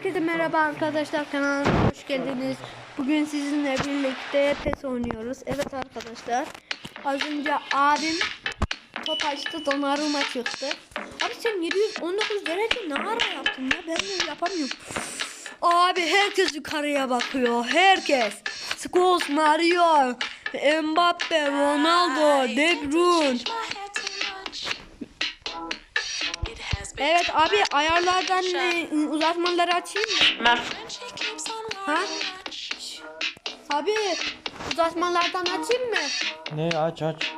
Herkese merhaba arkadaşlar kanalıma hoş geldiniz. Bugün sizinle birlikte PES oynuyoruz. Evet arkadaşlar. Az önce abim top açtı Donnarumma çıktı. Abi sen 719 derece ne ara yaptın ya? Ben de yapamıyorum. Abi herkes yukarıya bakıyor. Herkes. Scholes, Mario, Mbappe, Ronaldo, De Bruyne. Evet abi ayarlardan e, uzatmaları açayım mı? Ha? Şş. Abi uzatmalardan açayım mı? Ne aç aç.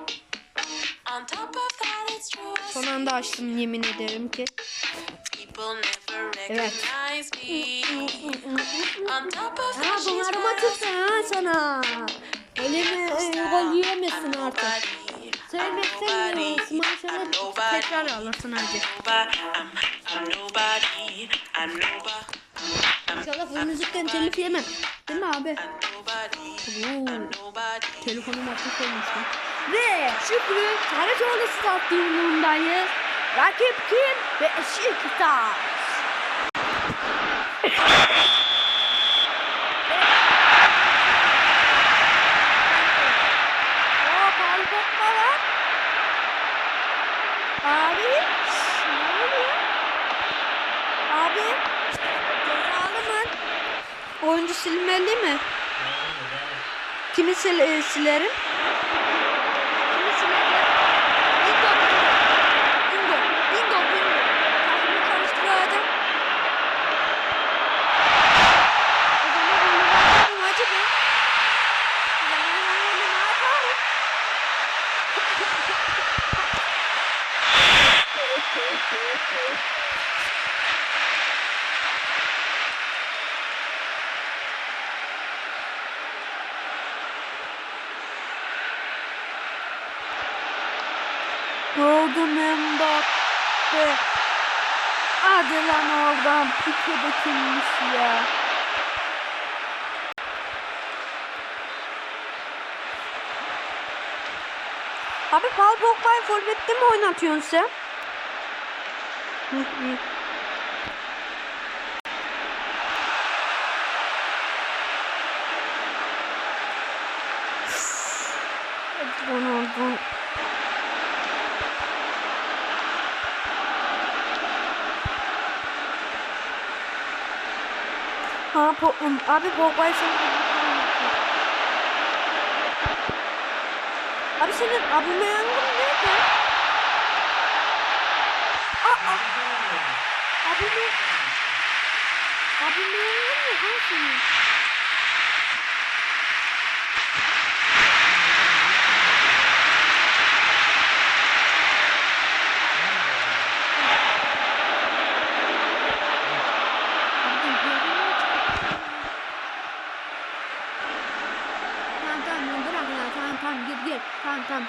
Son anda açtım yemin ederim ki. Evet. Ha bunlarıma çıktı ha sana. Elimi e, gol yiyemezsin artık. Sevmezsen e, smaçını tekrar alırsın hadi. İnşallah bu müzikten telif yemem. Değil mi abi? Telefonum aktif olmuştu. Ve Şükrü Karacaoğlu stadyumundayız. Rakip kim? Beşiktaş. Oo, Paul Pogba var. Abi. şş, Ne oluyor? Abi. Cezalı mı? Oyuncu silmeli mi? Kimi sil silerim? Kimi silerim? Bingo, bingo. Bingo, bingo, bingo. Takımı karıştırıyor adam. O zaman onu atarım hacı be. O zaman onu atarım. Gördüm Mbappe. Hadi lan oradan pike de kimmiş ya. Abi Paul Pogba'yı forvette mi oynatıyorsun sen? Hı hı. Ha, po um, abi Pogba'yı sen Abi senin Aubameyang'ın nerede? Aa! Ne? Aubameyang'ın mı? Ha senin? Abi görüyor musun? Tamam tamam ya bırak ya tamam tamam gir gir tamam tamam.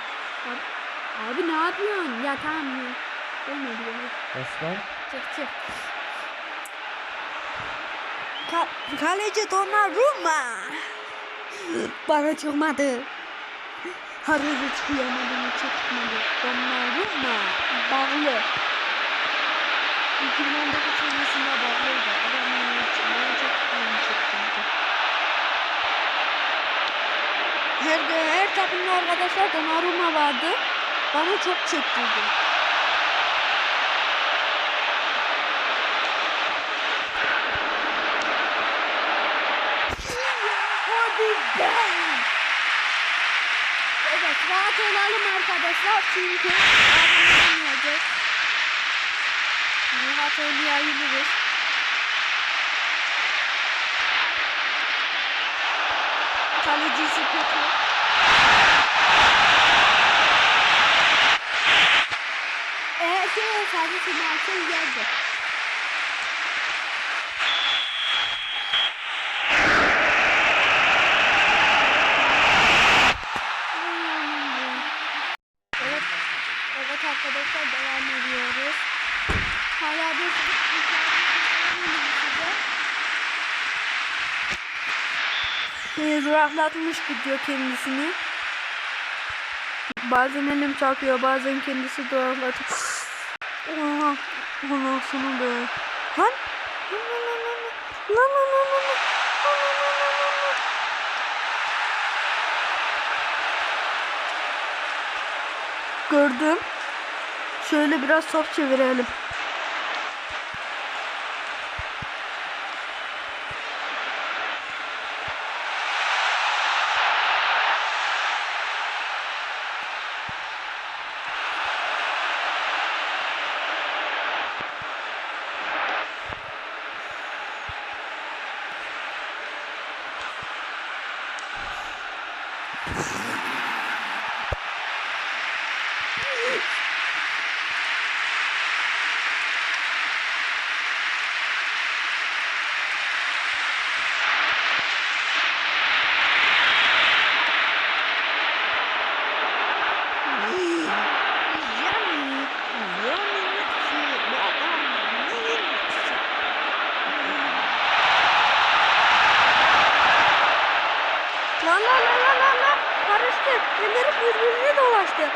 Abi, abi ne yapıyorsun ya tamam ya. Olmadı ya. Aslan. Çık çık. Ka kaleci Donnarumma. Bana çıkmadı. Harbi çıkamadı mı çıkmadı. Donnarumma. Bağlı. 2019 senesinde bağlıydı. Adamın çıkmadı çok iyi çıktı. Her, her takımda arkadaşlar Donnarumma vardı. Bana çok çektirdi. Hadi! Evet rahat olalım arkadaşlar çünkü abone olmayacak. Rahat oynayabiliriz. Kalecisi kötü. Şey olsaydı Sinan yerdi. Evet, arkadaşlar devam ediyoruz. Hala bir size rahatlatmış gidiyor kendisini. Bazen elim çarpıyor, bazen kendisi duraklatıyor. Oha, anasını be. Lan, lan, lan, lan, lan, lan. Gördüm. Şöyle biraz top çevirelim. Lan lan lan lan lan lan. Elleri birbirine dolaştı.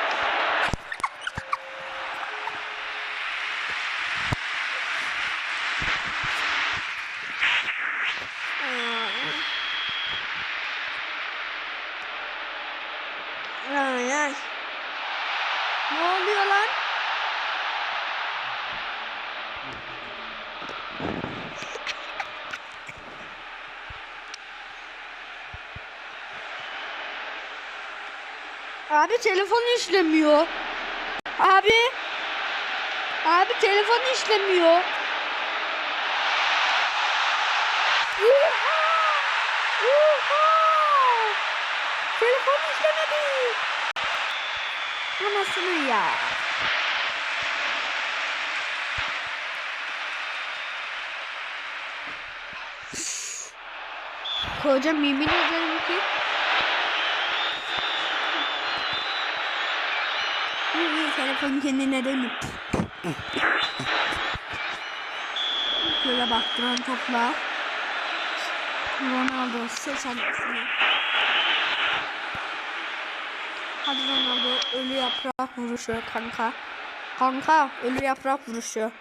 Ay ay. Ne oluyor lan? Abi telefon işlemiyor. Abi. Abi telefon işlemiyor. Oha! Oha! Telefon işlemedi. Anasını ya. Hocam yemin ederim ki İyi telefon kendine dönüp. Şöyle bak duran topla. Ronaldo seç hangisini. Hadi Ronaldo ölü yaprak vuruşu kanka. Kanka ölü yaprak vuruşu.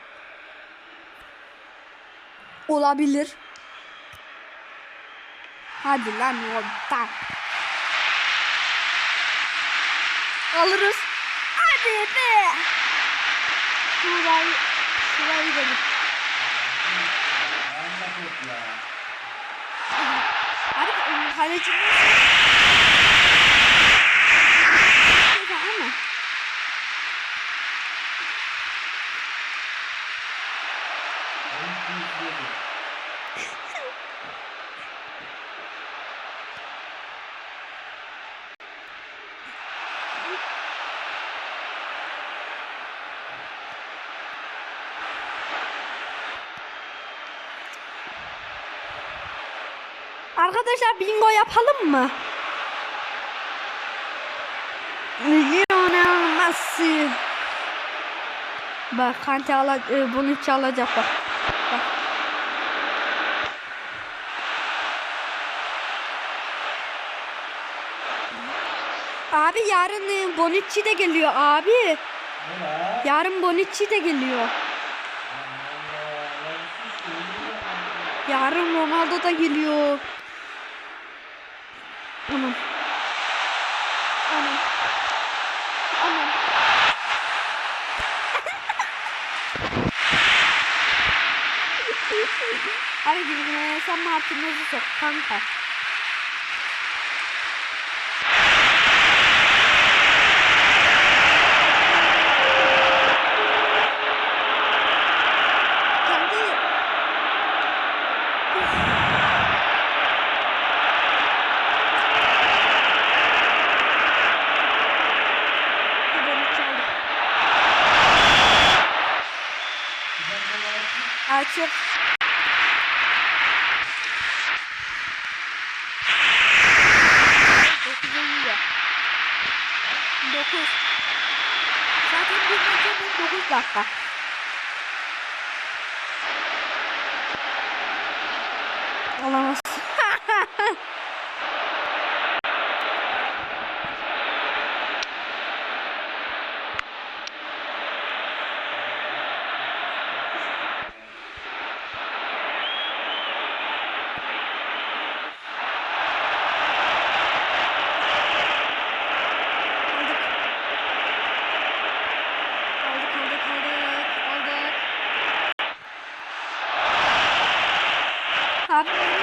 Olabilir. Hadi lan yolda. Alırız. Be. Şurayı, şurayı dedim. Abi kalecinin Arkadaşlar bingo yapalım mı? Lionel Messi. Bak Kante ala, e, bunu hiç alacak bak. bak. Abi yarın e, Bonucci de geliyor abi. Yarın Bonucci de geliyor. Yarın Ronaldo da geliyor. Anam. Anam. Anam. Hadi gidelim. Sen Martinez'i sok kanka. Kendi Beni çaldı. Dokuzuncu. Dokuz. Zaten bir maçın dokuz dakika. Olamaz. Abi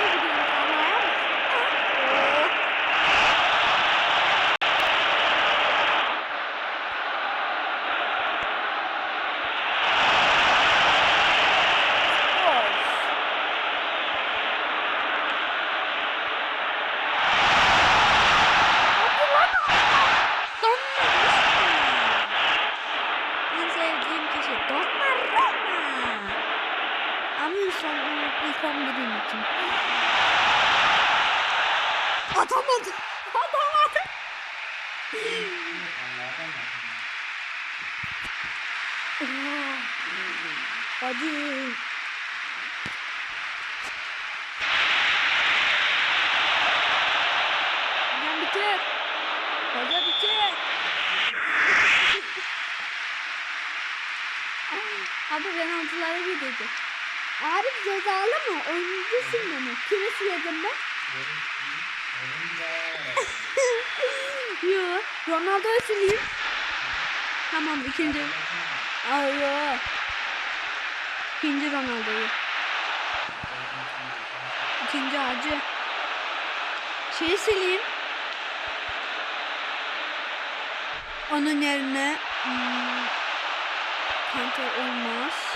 Son ilk 11'im için. Atamadı. Atamadı. Hadi. Hocam bitir. Hoca bitir. Abi penaltılara gidecek. Abi cezalı mı? Oyuncusun beni. Kimi siledim ben? Yo. Ronaldo'yu sileyim. Tamam ikinci. Ay yo. İkinci Ronaldo'yu. İkinci acı. Şeyi sileyim. Onun yerine hmm, Kante olmaz.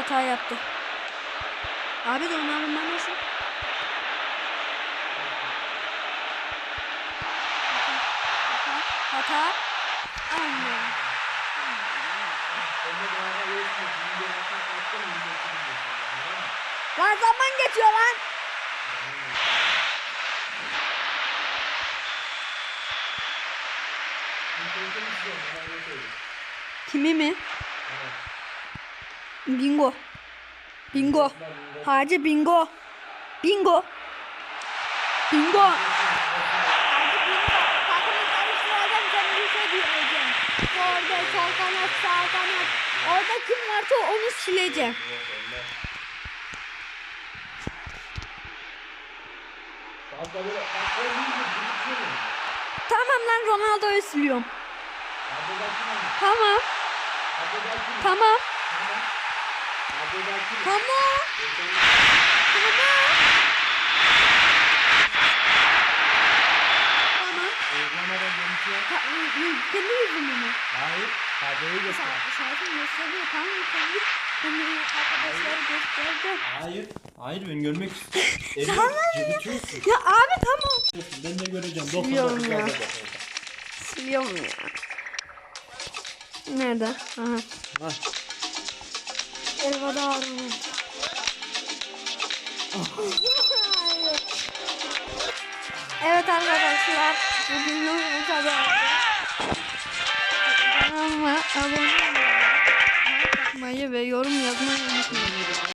Hata yaptı. Abi de onarım nasıl? Hata. Hata. Allah. Lan zaman geçiyor lan. Kimi mi? Bingo. Bingo. Hacı bingo. Bingo. Bingo. Şey. Orada sol kanat sağ kanat. Orada kim varsa onu sileceğim. Tamam lan Ronaldo'yu siliyorum. Tamam. Tamam. Tamam. Tamam. Tamam. Ta- kendi yüzümü mü? Hayır, tabeyi göster. Şarkı gösteriyor. Sen git. Bunu arkadaşlara göstereceğim. Hayır, hayır ben görmek istiyorum. Tamam. cıvıtıyorsun. Ya abi tamam. Ben de göreceğim. Biliyorum 99 ya. Siliyorum ya. Nerede? Aha. orada. Elveda Evet arkadaşlar bugünlük bu kadar. Kanalıma abone olmayı, ve yorum yazmayı unutmayın.